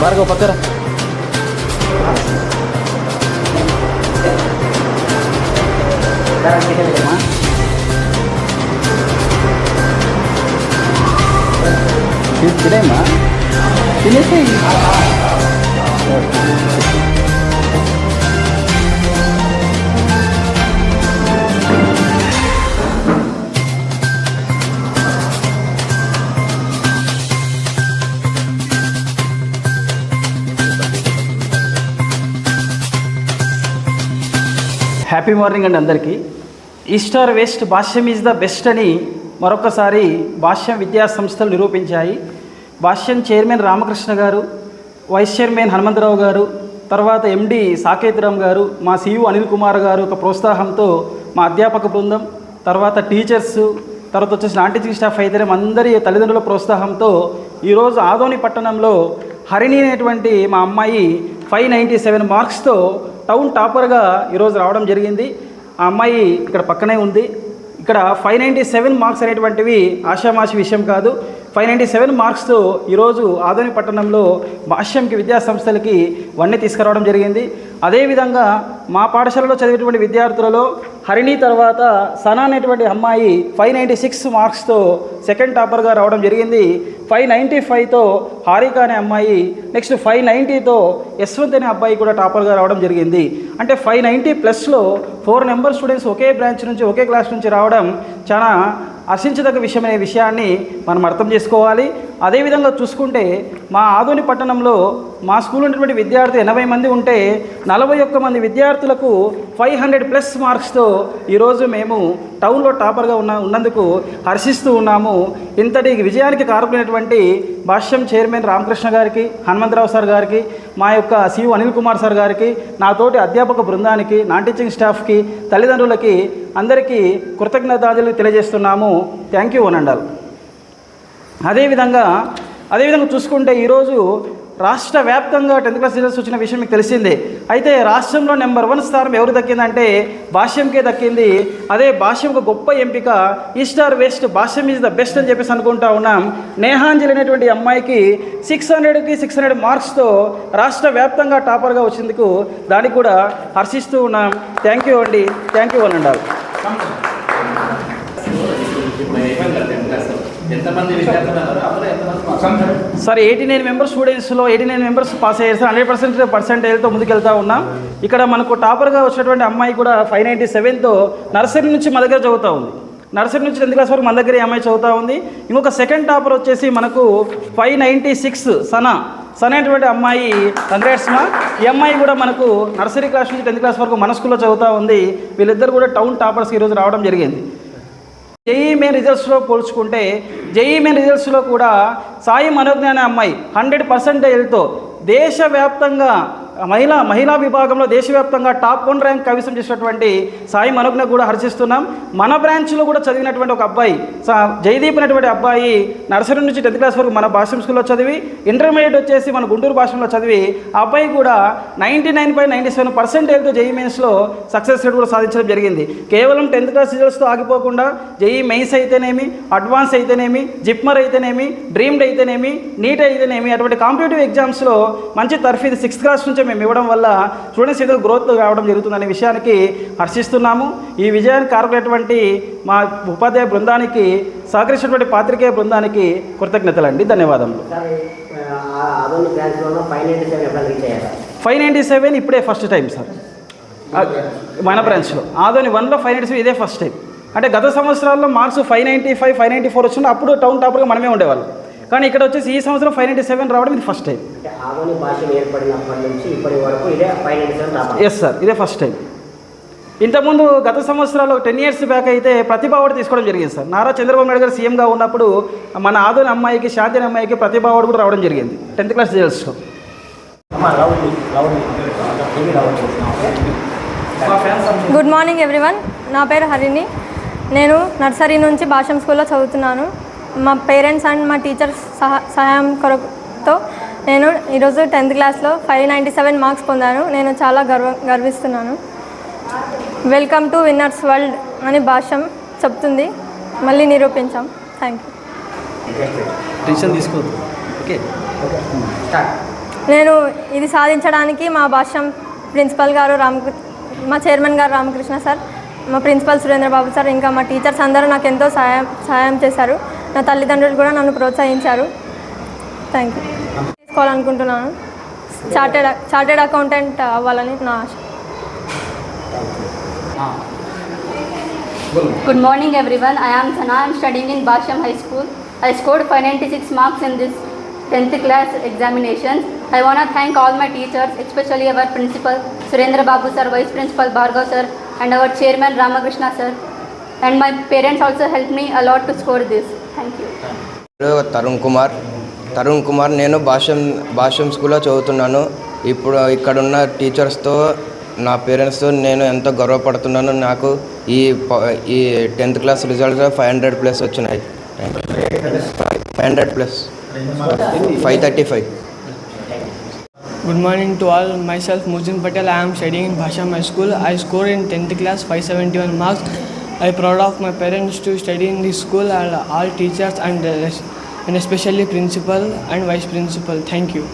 భార్గవ పక్కన తినేమ్మా తినేసి happy morning అండి అందరికీ. East or west Bhashyam is the best అని మరొకసారి భాష్యం విద్యా సంస్థలు నిరూపించాయి. భాష్యం చైర్మన్ రామకృష్ణ గారు వైస్ చైర్మన్ హనుమంతరావు గారు తర్వాత ఎండి సాకేతిరామ్ గారు మా సియు అనిల్ కుమార్ గారు ఒక ప్రోత్సాహంతో మా అధ్యాపక బృందం తర్వాత టీచర్స్ తర్వాత వచ్చేసి నాన్ టీచింగ్ స్టాఫ్ అయితే అందరి తల్లిదండ్రుల ప్రోత్సాహంతో ఈరోజు ఆదోని పట్టణంలో హరిణి అనేటువంటి మా అమ్మాయి ఫైవ్ నైంటీ సెవెన్ మార్క్స్తో టౌన్ టాపర్గా ఈరోజు రావడం జరిగింది. ఆ అమ్మాయి ఇక్కడ పక్కనే ఉంది. ఇక్కడ ఫైవ్ నైంటీ సెవెన్ మార్క్స్ అనేటువంటివి ఆషామాషి విషయం కాదు. ఫైవ్ నైంటీ సెవెన్ మార్క్స్తో ఈరోజు ఆదోని పట్టణంలో భాష్యంకి విద్యా సంస్థలకి వన్నీ తీసుకురావడం జరిగింది. అదేవిధంగా మా పాఠశాలలో చదివేటువంటి విద్యార్థులలో హరిణి తర్వాత సనా అనేటువంటి అమ్మాయి ఫైవ్ నైంటీ సిక్స్ మార్క్స్తో సెకండ్ టాపర్గా రావడం జరిగింది. ఫైవ్ నైంటీ ఫైవ్తో హారిక అనే అమ్మాయి నెక్స్ట్ ఫైవ్ నైంటీతో యశ్వంత్ అనే అబ్బాయి కూడా టాపర్గా రావడం జరిగింది. అంటే ఫైవ్ నైంటీ ప్లస్లో ఫోర్ నెంబర్ స్టూడెంట్స్ ఒకే బ్రాంచ్ నుంచి ఒకే క్లాస్ నుంచి రావడం చాలా హర్షించదగ్గ విషయం అనే విషయాన్ని మనం అర్థం చేసుకోవాలి. అదేవిధంగా చూసుకుంటే మా ఆదోని పట్టణంలో మా స్కూల్ ఉన్నటువంటి విద్యార్థి ఎనభై మంది ఉంటే నలభై ఒక్క మంది విద్యార్థులకు ఫైవ్ హండ్రెడ్ ప్లస్ మార్క్స్తో ఈరోజు మేము టౌన్లో టాపర్గా ఉన్న ఉన్నందుకు హర్షిస్తూ ఉన్నాము. ఇంతటి విజయానికి కారకులైనటువంటి భాష్యం చైర్మన్ రామకృష్ణ గారికి హనుమంతరావు సార్ గారికి మా యొక్క సియు అనిల్ కుమార్ సార్ గారికి నాతోటి అధ్యాపక బృందానికి నాన్ టీచింగ్ స్టాఫ్కి తల్లిదండ్రులకి అందరికీ కృతజ్ఞతాంజలి తెలియజేస్తున్నాము. థ్యాంక్ యూ అనండాలి. అదేవిధంగా అదేవిధంగా చూసుకుంటే ఈరోజు రాష్ట్ర వ్యాప్తంగా టెన్త్ క్లాస్ రిజల్ట్స్ వచ్చిన విషయం మీకు తెలిసిందే. అయితే రాష్ట్రంలో నెంబర్ వన్ స్థానం ఎవరు దక్కిందంటే భాష్యంకే దక్కింది. అదే భాష్యం ఒక గొప్ప ఎంపిక. East or west Bhashyam is the best అని చెప్పేసి అనుకుంటా ఉన్నాం. నేహాంజలి అనేటువంటి అమ్మాయికి సిక్స్ హండ్రెడ్కి సిక్స్ హండ్రెడ్ మార్క్స్తో రాష్ట్ర వ్యాప్తంగా టాపర్గా వచ్చినందుకు దానికి కూడా హర్షిస్తూ ఉన్నాం. థ్యాంక్ యూ అండి. థ్యాంక్ యూ అనండి సార్ ఎయిటీ నైన్ మెంబర్స్ స్టూడెంట్స్లో ఎయిటీ నైన్ మెంబర్స్ పాస్ అయ్యారు సార్. హండ్రెడ్ పర్సెంట్ పర్సెంటేజ్తో ముందుకెళ్తా ఉన్నాం. ఇక్కడ మనకు టాపర్గా వచ్చినటువంటి అమ్మాయి కూడా ఫైవ్ నైంటీ సెవెన్తో నర్సరీ నుంచి మా దగ్గర చదువుతూ ఉంది. నర్సరీ నుంచి టెన్త్ క్లాస్ వరకు మన దగ్గర అమ్మాయి చదువుతూ ఉంది? ఇంకొక సెకండ్ టాపర్ వచ్చేసి మనకు ఫైవ్ నైంటీ సిక్స్ సనా సన్ అనేటువంటి అమ్మాయి. కంగ్రాట్స్మా ఈ అమ్మాయి కూడా మనకు నర్సరీ క్లాస్ నుంచి టెన్త్ క్లాస్ వరకు మన స్కూల్లో చదువుతూ ఉంది. వీళ్ళిద్దరు కూడా టౌన్ టాపర్స్కి ఈరోజు రావడం జరిగింది. జేఈ మెయిన్ రిజల్ట్స్లో పోల్చుకుంటే జేఈ మెయిన్ రిజల్ట్స్లో కూడా సాయి మనోజ్ఞాన అమ్మాయి హండ్రెడ్ పర్సెంటేజ్తో దేశవ్యాప్తంగా మహిళా మహిళా విభాగంలో దేశవ్యాప్తంగా టాప్ వన్ ర్యాంక్ కవిసం చేసినటువంటి సాయి మనోజ్ఞ కూడా హర్షిస్తున్నాం. మన బ్రాంచ్లో కూడా చదివినటువంటి ఒక అబ్బాయి జయదీప్ అనేటువంటి అబ్బాయి నర్సరీ నుంచి టెన్త్ క్లాస్ వరకు మన భాషం స్కూల్లో చదివి ఇంటర్మీడియట్ వచ్చేసి మన గుంటూరు భాషలో చదివి ఆ అబ్బాయి కూడా ninety nine by ninety seven పర్సెంటేజ్తో JEE మెయిన్స్లో సక్సెస్ రేట్ కూడా సాధించడం జరిగింది. కేవలం టెన్త్ క్లాస్ రిజల్ట్స్తో ఆగిపోకుండా జేఈ మెయిన్స్ అయితేనేమి అడ్వాన్స్ అయితేనేమి జిప్మర్ అయితేనేమి డ్రీమ్డ్ అయితేనేమి నీట్ అయితేనేమి అటువంటి కాంపిటేటివ్ ఎగ్జామ్స్లో మంచి తర్ఫీదు సిక్స్త్ క్లాస్ నుంచి మేము ఇవ్వడం వల్ల స్టూడెంట్స్ ఏదో గ్రోత్ రావడం జరుగుతుందనే విషయానికి హర్షిస్తున్నాము. ఈ విజయానికి కారకులైనటువంటి మా ఉపాధ్యాయ బృందానికి సహకరించినటువంటి పాత్రికేయ బృందానికి కృతజ్ఞతలండి. ధన్యవాదములు. ఫైవ్ నైంటీ సెవెన్ ఇప్పుడే ఫస్ట్ టైం సార్ మన బ్రాంచ్లో ఆదోని వన్లో ఫైవ్ నైంటీ సెవెన్ ఇదే ఫస్ట్ టైం అంటే గత సంవత్సరాల్లో marks five ninety five five ninety four వచ్చిన అప్పుడు టౌన్ టాపర్గా మనమే ఉండేవాళ్ళం. కానీ ఇక్కడ వచ్చేసి ఈ సంవత్సరం ఫైవ్ నైంటీ సెవెన్ రావడం ఇది ఫస్ట్ టైం. అంటే ఆదోని భాష ఏర్పడినప్పటి నుంచి ఇప్పటి వరకు ఇదే five ninety seven topper yes sir ఇదే ఫస్ట్ టైం. ఇంతకుముందు గత సంవత్సరాలు టెన్ ఇయర్స్ బ్యాక్ అయితే ప్రతిభ అవార్డు తీసుకోవడం జరిగింది సార్ నారా చంద్రబాబు నాయుడు గారు సీఎంగా ఉన్నప్పుడు మన ఆదోని అమ్మాయికి శాంతి అమ్మాయికి ప్రతిభ అవార్డు కూడా రావడం జరిగింది. టెన్త్ క్లాస్ రిజల్ట్స్లో గుడ్ మార్నింగ్ ఎవ్రీవన్ నా పేరు హరిణి. నేను నర్సరీ నుంచి భాషం స్కూల్లో చదువుతున్నాను. మా పేరెంట్స్ అండ్ మా టీచర్స్ సహా సహాయం కొరకుతో నేను ఈరోజు టెన్త్ క్లాస్లో ఫైవ్ నైంటీ సెవెన్ మార్క్స్ పొందాను. నేను చాలా గర్వ గర్విస్తున్నాను. వెల్కమ్ టు విన్నర్స్ వరల్డ్ అని భాష్యం చెప్తుంది. మళ్ళీ నిరూపించాం. Thank you. ఓకే నేను ఇది సాధించడానికి మా భాష్యం ప్రిన్సిపల్ గారు రామ మా చైర్మన్ గారు రామకృష్ణ సార్ మా ప్రిన్సిపల్ సురేంద్రబాబు సార్ ఇంకా మా టీచర్స్ అందరూ నాకు ఎంతో సహాయం సహాయం చేశారు. నా తల్లిదండ్రులు కూడా నన్ను ప్రోత్సహించారు. థ్యాంక్ యూ తీసుకోవాలనుకుంటున్నాను చార్టెడ్ చార్టెడ్ అకౌంటెంట్ అవ్వాలని నా ఆశ. Good morning everyone I am Sana I'm studying in Bhashyam high school I scored five ninety six marks in this tenth class examination I want thank all my teachers especially our principal Surendra Babu sir vice principal Bhargav sir and our chairman Ramakrishna sir and my parents also help me a lot to score this thank you Tarun Kumar Tarun Kumar నేను భాష్యం భాష్యం స్కూల్లో చదువుతున్నాను. ఇప్పుడు ఇక్కడ ఉన్న టీచర్స్తో నా పేరెంట్స్తో నేను ఎంతో గర్వపడుతున్నాను. నాకు ఈ ఈ tenth class result five hundred plus వచ్చినాయి. Five hundred plus five thirty five good morning to all myself Mujin Patel I'm studying in Bhasha my school I score in tenth class five seventy one marks am proud of my parents to study in this school and all teachers and, uh, and especially principal and vice principal. Thank you.